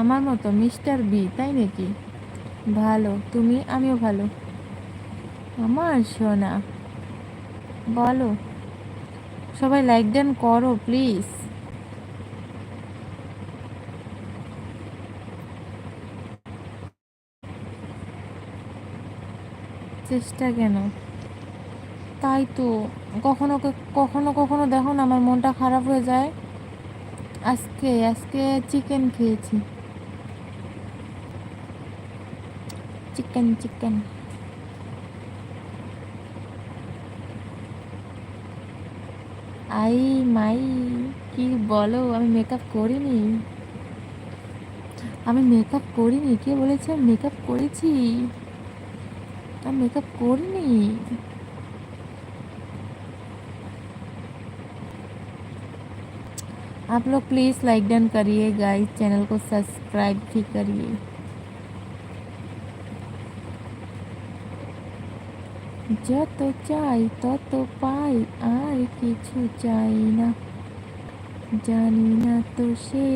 আমার মতো mister B, তাই নাকি? ভালো, তুমি, আমিও ভালো। আমার সোনা, বলো, সবাই লাইক দেন করো প্লিজ চেষ্টা কেন? তাই তো, কখনো কখনো কখনো দেখো না আমার মনটা খারাপ হয়ে যায়? আজকে আজকে চিকেন খেয়েছি। চিকেন চিকেন আই মাই কি বলো আমি মেকআপ করিনি আমি মেকআপ করিনি কে বলেছে মেকআপ করেছি আমি মেকআপ করিনি आप लोग प्लीज़ लाइक डन करिए गाइस चैनल को सब्सक्राइब भी करिए যত চাই তত পাই আর কিছু চাই না জানি না তো সে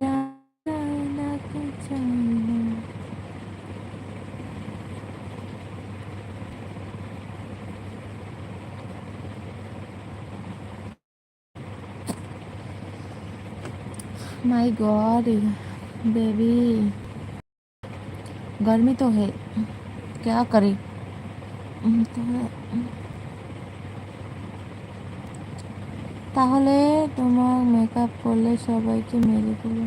না চাই না माय गॉड बेबी गर्मी तो है क्या करें তাহলে তোমার মেকআপ করলে সবাইকে মেরে দেবে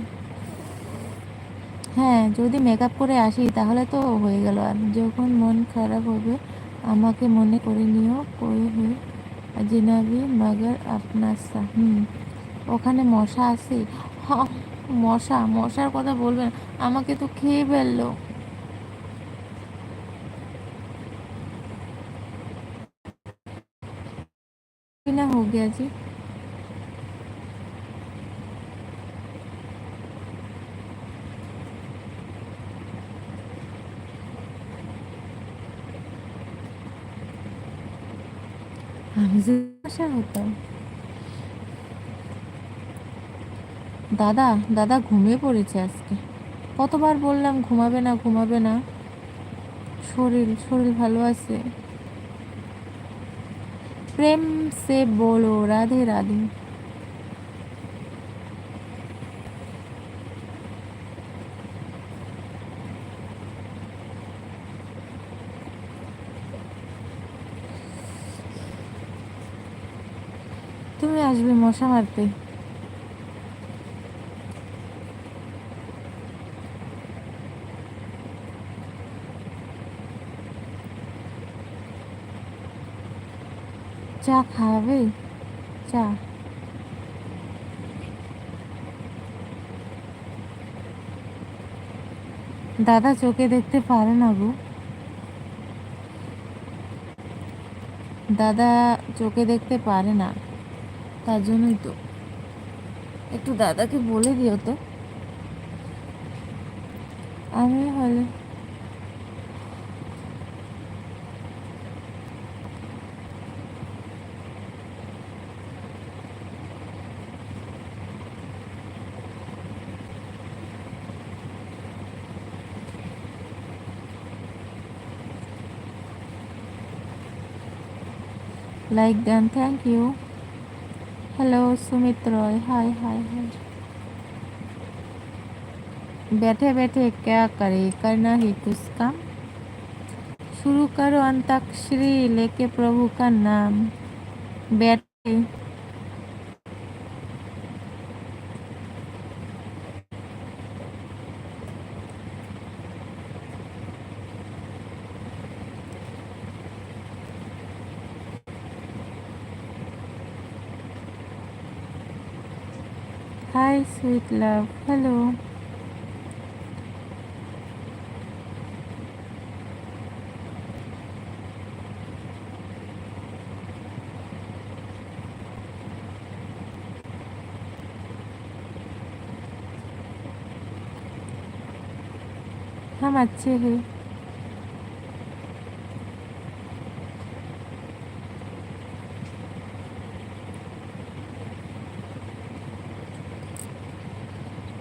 হ্যাঁ যদি মেকআপ করে আসি তাহলে তো হয়ে গেল। আর যখন মন খারাপ হবে, আমাকে মনে করে নিও করে হে জিনাবি মাগার আপনার হুম, ওখানে মশা আছে হ, মশা, মশার কথা বলবেন আমাকে তো খেয়ে ফেলল। লেগে আছে আমি হতাম। দাদা দাদা ঘুমিয়ে পড়েছে আজকে। কতবার বললাম, ঘুমাবে না ঘুমাবে না। শরীর শরীর ভালো আছে। প্রেম সে বলো রাধে রাধে। তুমি আসবে মশা মারতে। চা খাবে? চা। দাদা চোখে দেখতে পারে না গো। দাদা চোখে দেখতে পারে না, তার জন্যই তো। একটু দাদাকে বলে দিও তো। আমি হলে like them thank you. Hello, sumit roy. Hi hi hi. बैठे बैठे क्या करे? करना ही कुछ काम। शुरू करो अंताक्षरी लेके प्रभु का नाम। बैठे। Hi, sweet love. Hello. हम अच्छे हैं